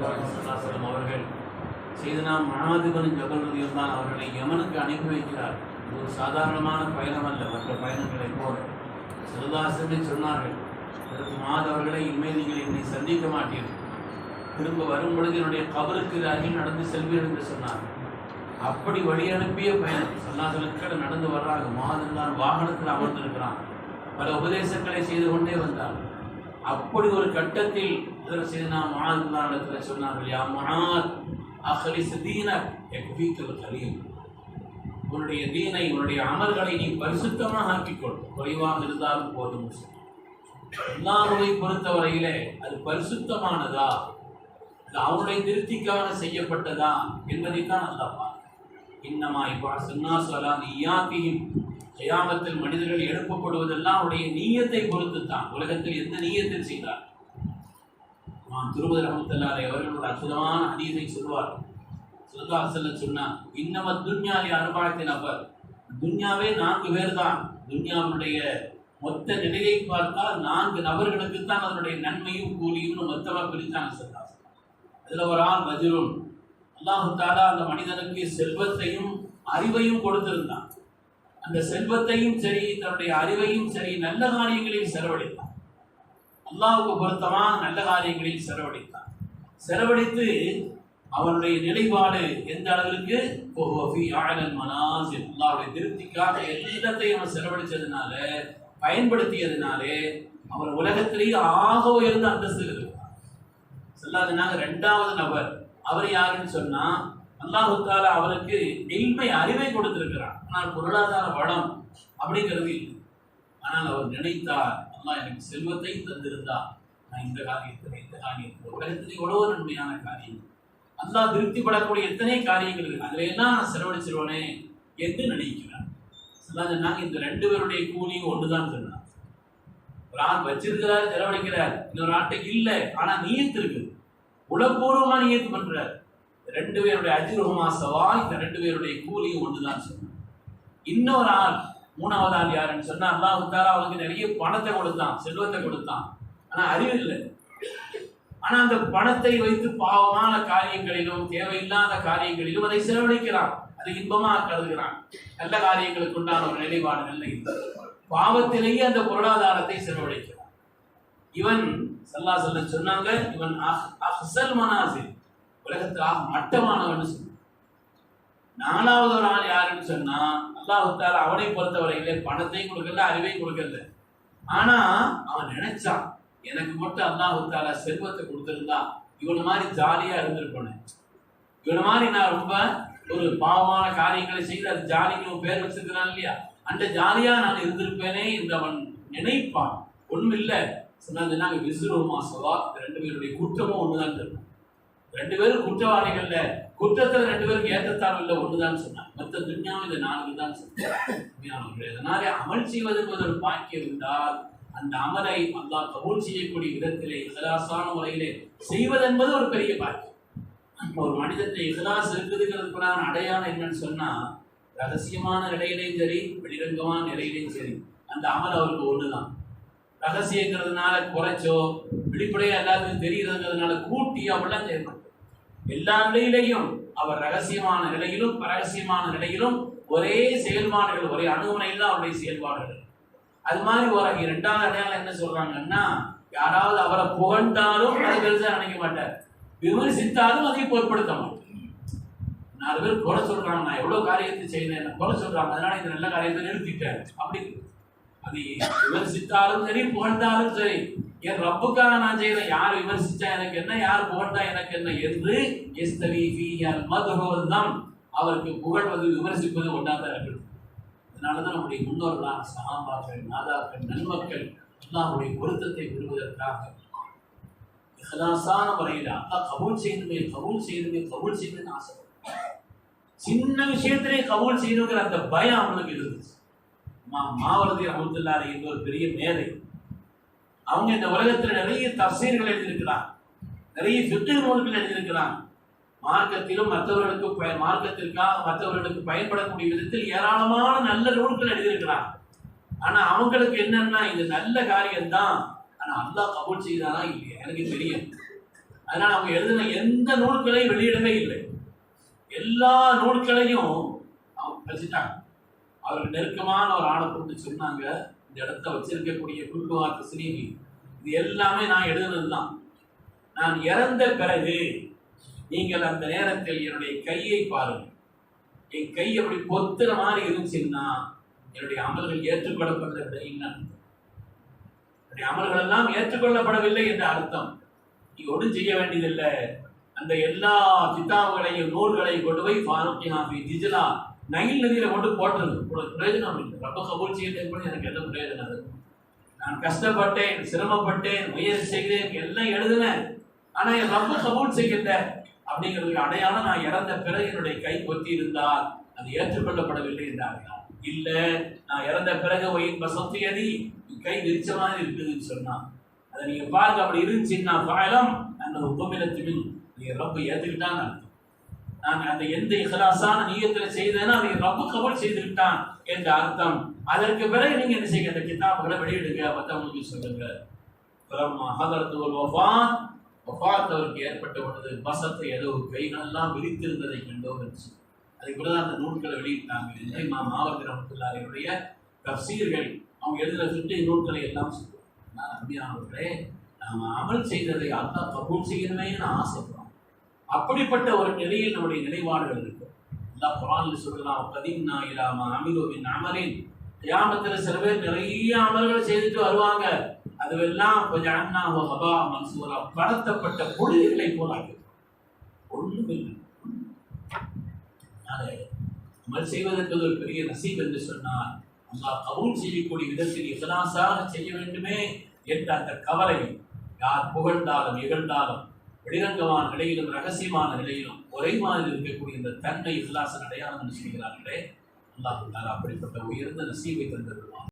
சல்லாசலம் அவர்கள் செய்தனா மனாதிபன் ஜபல் அவர்களை யமனுக்கு அனுப்பி வைக்கிறார். இது ஒரு சாதாரணமான பயணம் அல்ல மற்ற பயணங்களைப் போல. சிறுதாசனை சொன்னார்கள் அதற்கு மாதவர்களை இனிமேல் நீங்கள் என்னை சந்திக்க மாட்டீர்கள். திரும்ப வரும் பொழுது என்னுடைய கபருக்கு அருகில் நடந்து செல்வீர்கள் என்று சொன்னார். அப்படி வழி அனுப்பிய பயணம். சல்லாசலுக்கு நடந்து வர்றாங்க. மாதம் தான் வாகனத்தில் அமர்ந்திருக்கிறான். பல உபதேசங்களை செய்து கொண்டே வந்தார் அப்படி ஒரு கட்டத்தில் இதற்கு செய்து சொன்னார்கள் யா மனாத் அஹ்லிஸ் தீனக் எக்வீக்கல் கலீம் உன்னுடைய தீனை உன்னுடைய அமல்களை நீ பரிசுத்தமாக ஆக்கிக்கொள். குறைவாக இருந்தாலும் போதும். அல்லாஹுவை பொறுத்தவரையிலே அது பரிசுத்தமானதா? அது அவனுடைய திருப்திக்காக செய்யப்பட்டதா என்பதைத்தான் அல்லாஹ் இன்னமா இப்போ சுன்னாசலா நீயாக்கியும் கயாமத்தில் மனிதர்கள் எழுப்பப்படுவதெல்லாம் அவருடைய நீயத்தை பொறுத்து தான் உலகத்தில் எந்த நீயத்தில் செய்தார்? நான் திருமதி ரஹமத்துல்லாரை அவர்கள் ஒரு அற்புதமான ஹதீஸை சொல்வார். சுல்லா செல்ல சொன்னார் இன்னம துன்யாவை அனுபவத்தின் நபர். துன்யாவே நான்கு பேர் தான் துன்யாவுடைய மொத்த நிலையை பார்த்தால் நான்கு நபர்களுக்கு தான் அதனுடைய நன்மையும் கூலியும் மொத்தமாக பிரித்தாங்க சொல்லா அதுல ஒரு ஆள் வஜிரும் அல்லாஹு தாலா அந்த மனிதனுக்கு செல்வத்தையும் அறிவையும் கொடுத்திருந்தான். அந்த செல்வத்தையும் சரி தன்னுடைய அறிவையும் சரி நல்ல காரியங்களில் செலவழித்தான். அல்லாஹுக்கு பொருத்தமா நல்ல காரியங்களில் செலவழித்தான். செலவழித்து அவனுடைய நிலைப்பாடு எந்த அளவிற்கு? அல்லாவுடைய திருப்திக்காக எல்லாத்தையும் அவன் செலவழிச்சதுனால பயன்படுத்தியதுனாலே அவன் உலகத்திலேயே ஆக உயர்ந்த அந்தஸ்து இருக்கிறான் சொல்லாதனாங்க ரெண்டாவது நபர். அவர் யாருன்னு சொன்னா அல்லாஹுத்தால அவருக்கு எளிமை அறிவை கொடுத்திருக்கிறார் ஆனால் பொருளாதார வளம் அப்படிங்கிறது இல்லை. ஆனால் அவர் நினைத்தார் அம்மா எனக்கு செல்வத்தை தந்திருந்தார். நான் இந்த காரியத்தில் இந்த காரியத்தில் உலகத்தில் எவ்வளவு நன்மையான காரியம். அல்லா திருப்திப்படக்கூடிய எத்தனை காரியங்கள் இருக்கு. அதுல எல்லாம் நான் செலவழிச்சிருவனே என்று நினைக்கிறார். சொல்லாத சொன்னாங்க இந்த ரெண்டு பேருடைய கூலியும் ஒன்றுதான் சொன்னார். ஒரு ஆள் வச்சிருக்கிறார் செலவழிக்கிறார். இன்னொரு ஆட்டை இல்லை. ஆனால் நீயத்து இருக்குது. உளப்பூர்வமா நீயத்து பண்றார். ரெண்டு பேருடைய அஜிருஹமா சவா இந்த ரெண்டு பேருடைய கூலியும் ஒன்றுதான் சொன்னார் இன்னொரு ஆள் மூணாவது ஆள் யாருன்னு சொன்னா அல்லாஹ் தாலா அவளுக்கு நிறைய பணத்தை கொடுத்தான் செல்வத்தை கொடுத்தான். ஆனா அறிவு இல்லை. ஆனா அந்த பணத்தை வைத்து பாவமான காரியங்களிலும் தேவையில்லாத காரியங்களிலும் அதை செலவழிக்கிறான். அது இன்பமா கருதுகிறான். நல்ல காரியங்களுக்கு உண்டான ஒரு நிலைப்பாடு நல்ல பாவத்திலேயே அந்த பொருளாதாரத்தை செலவழிக்கிறான். இவன் சல்லா சொல்ல சொன்னாங்க இவன் அஹ்- அஹ்சல் மனாசில் உலகத்தில் ஆக மட்டமானவன் சொன்னான். நாலாவது ஒரு ஆள் யாருன்னு சொன்னா அல்லாஹ் அவனை பொறுத்தவரையிலே பணத்தையும் கொடுக்கல அறிவையும் கொடுக்கல. ஆனா அவன் நினைச்சான் எனக்கு மட்டும் அல்லாஹுத்தால செல்வத்தை கொடுத்துருந்தா இவன மாதிரி ஜாலியா இருந்திருப்பேன். இவன மாதிரி நான் ரொம்ப ஒரு பாவமான காரியங்களை செய்து அது ஜாலிக்கு பேர் வச்சிருக்கிறான் இல்லையா? அந்த ஜாலியா நான் இருந்திருப்பேனே என்று அவன் நினைப்பான். ஒண்ணும் இல்லை சொன்னாங்க நாங்கள் விசுருமா? சவா ரெண்டு பேருடைய குற்றமும் ஒன்றுதான் இருக்கும் ரெண்டு பேரும் குற்றவாளிகள்ல குற்றத்தில் ரெண்டு பேருக்கு ஏற்றத்தாழ்வு இல்லை ஒன்றுதான் சொன்னாங்க. மற்ற துன்யாவும் இந்த நான்கு தான் சொன்னாங்க. அதனாலே அமல் செய்வது என்பது ஒரு பாக்கியம் இருந்தால் அந்த அமலை அல்லாஹ் கபூல் செய்யக்கூடிய விதத்திலே இகலாசான முறையிலே செய்வதென்பது ஒரு பெரிய பாக்கியம். ஒரு மனிதத்தை இகலாஸ் இருக்குதுங்கிறதுக்குள்ளான அடையாளம் என்னன்னு சொன்னா ரகசியமான நிலையிலையும் சரி வெளிரங்கமான நிலையிலையும் சரி அந்த அமல் அவருக்கு ஒண்ணுதான். ரகசியங்கிறதுனால குறைச்சோ வெளிப்படையா எல்லாத்துக்கும் தெரிகிறதுங்கிறதுனால கூட்டி அப்படிலாம் செய்யணும் எல்லா நிலையிலையும் அவர் ரகசியமான நிலையிலும் பரகசியமான நிலையிலும் ஒரே செயல்பாடுகள் ஒரே அணுகுமுறையில் தான் அவருடைய செயல்பாடுகள். அது மாதிரி ஒரு இரண்டாவது அடையாளம் என்ன சொல்றாங்கன்னா யாராவது அவரை புகழ்ந்தாலும் அதை பெருசாக நினைக்க மாட்டார். விமர்சித்தாலும் அதை பொருட்படுத்த மாட்டார். நாலு பேர் குறை சொல்றாங்க நான் எவ்வளவு காரியத்தை செய்யணும் குறை சொல்றாங்க அதனால இந்த நல்ல காரியத்தை நிறுத்திட்டேன் அப்படி அது விமர்சித்தாலும் சரி புகழ்ந்தாலும் சரி. என் ரப்புக்காக நான் செய்யறேன். யார் விமர்சிச்சா எனக்கு என்ன யார் புகழ்ந்தா எனக்கு என்ன என்று எஸ்தவி ஃபீஹல் அவருக்கு புகழ்வது விமர்சிப்பது ஒன்றாக இருக்குது அதனாலதான் நம்முடைய முன்னோர்களான சகாபாக்கள் நாதாக்கள் நன்மக்கள் அல்லாஹுடைய பொருத்தத்தை பெறுவதற்காக இஹ்லாஸான முறையில் அல்லா கபூல் செய்யணுமே கபூல் செய்யணுமே கபூல் செய்யணும்னு ஆசை சின்ன விஷயத்திலே கபூல் செய்யணுங்கிற அந்த பயம் அவனுக்கு இருந்துச்சு. மா மாவரதி ரஹமத்துல்லாஹி என்ற ஒரு பெரிய மேதை அவங்க இந்த உலகத்தில் நிறைய தப்சீர்கள் எழுதியிருக்கிறார் நிறைய சுற்று நூல்கள் எழுதியிருக்கிறார் மார்க்கத்திலும் மற்றவர்களுக்கு பய- மார்க்கத்திற்காக மற்றவர்களுக்கு பயன்படக்கூடிய விதத்தில் ஏராளமான நல்ல நூல்கள் எழுதியிருக்கிறார் ஆனா அவங்களுக்கு என்னன்னா இது நல்ல காரியம்தான். ஆனா அல்லா கபூல் செய்தாரா இல்லையா? எனக்கு தெரியும் அதனால அவங்க எழுதின எந்த நூல்களையும் வெளியிடவே இல்லை. எல்லா நூல்களையும் அவங்க வச்சுட்டாங்க அவருக்கு நெருக்கமான ஒரு ஆளை கூப்பிட்டு சொன்னாங்க இந்த இடத்த வச்சிருக்கக்கூடிய குருவார்த்த ஸ்ரீவி இது எல்லாமே நான் எழுதுனது தான் நான் இறந்த பிறகு நீங்கள் அந்த நேரத்தில் என்னுடைய கையை பாருங்கள். என் கை அப்படி பொத்துற மாதிரி இருந்துச்சுன்னா என்னுடைய அமல்கள் ஏற்றுக்கொள்ளப்படவில்லை அர்த்தம். என்னுடைய அமல்கள் எல்லாம் ஏற்றுக்கொள்ளப்படவில்லை என்ற அர்த்தம். நீ ஒன்றும் செய்ய வேண்டியதில்லை. அந்த எல்லா கிதாபுகளையும் நூல்களையும் கொண்டு போய் ஃபாரூக் ஹாஃபி டிஜிலா நைல் நதியில் கொண்டு போட்டுருது உங்களுக்கு பிரயோஜனம் இல்லை. ரொம்ப கபூல் செய்ய கூட எனக்கு எந்த பிரயோஜனம் அது நான் கஷ்டப்பட்டேன் சிரமப்பட்டேன் முயற்சி செய்கிறேன் எல்லாம் எழுதினேன். ஆனால் என் ரொம்ப கபூல் செய்யல அப்படிங்கிறதுக்கு அடையாளம் நான் இறந்த பிறகு என்னுடைய கை கொத்தி இருந்தால் அது ஏற்றுக்கொள்ளப்படவில்லை என்றார்கள் இல்லை நான் இறந்த பிறகு ஒயின் வசத்தியதி கை விரிச்ச இருக்குதுன்னு சொன்னான் அதை நீங்கள் பாருங்க. அப்படி இருந்துச்சுன்னா பாயலம். அந்த உபமிலத்திலும் நீங்கள் ரொம்ப ஏத்துக்கிட்டான்னு நான் நான் அந்த எந்த இஹலாசான நீயத்துல செய்தேனோ அதை ரொம்ப கபல் செய்துவிட்டான் என்ற அர்த்தம். அதற்கு பிறகு நீங்க என்ன செய்ய அந்த கிதாபுகளை வெளியிடுங்க. மற்றவங்களுக்கு சொல்லுங்க. அவருக்கு ஏற்பட்ட பொழுது பசத்தை ஏதோ கைகளெல்லாம் விரித்திருந்ததை கண்டோம் இருந்துச்சு அதுக்கு பிறகு அந்த நூல்களை வெளியிட்டாங்க. இல்லை மா மாவட்ட ரமத்துல்லாரையுடைய தப்சீர்கள். அவங்க எழுதுகிற சுற்றி நூல்களை எல்லாம் சொல்லுவாங்க. நான் அருமையானவர்களே நாம் அமல் செய்ததை அல்லாஹ் கபூல் செய்யணுமேன்னு ஆசைப்படுறோம் அப்படிப்பட்ட ஒரு நிலையில் நம்முடைய நிலைப்பாடுகள் இருக்கு. எல்லாம் குரானில் சொல்லலாம் பதின்னா இலாமா அமிரோவின் அமலின். கியாமத்தில் சில பேர் நிறைய அமல்கள் செய்துட்டு வருவாங்க. அதுவெல்லாம் கொஞ்சம் அண்ணா ஹபா மன்சூரா படத்தப்பட்ட பொழுதுகளை போல ஒன்றும் இல்லை. அமல் செய்வதற்கு ஒரு பெரிய நசீப் என்று சொன்னால் அல்லாஹ் கபூல் செய்யக்கூடிய விதத்தில் இகலாசாக செய்ய வேண்டுமே என்ற அந்த கவலை யார் புகழ்ந்தாலும் இகழ்ந்தாலும் வெளிரங்கமான நிலையிலும் ரகசியமான நிலையிலும் ஒரே மாதிரி இருக்கக்கூடிய இந்த தன்மை உல்லாச அடையாளம் என்று சொல்கிறார்களே? அல்லாஹ் அப்படிப்பட்ட உயர்ந்த நசீவை தந்திருவான்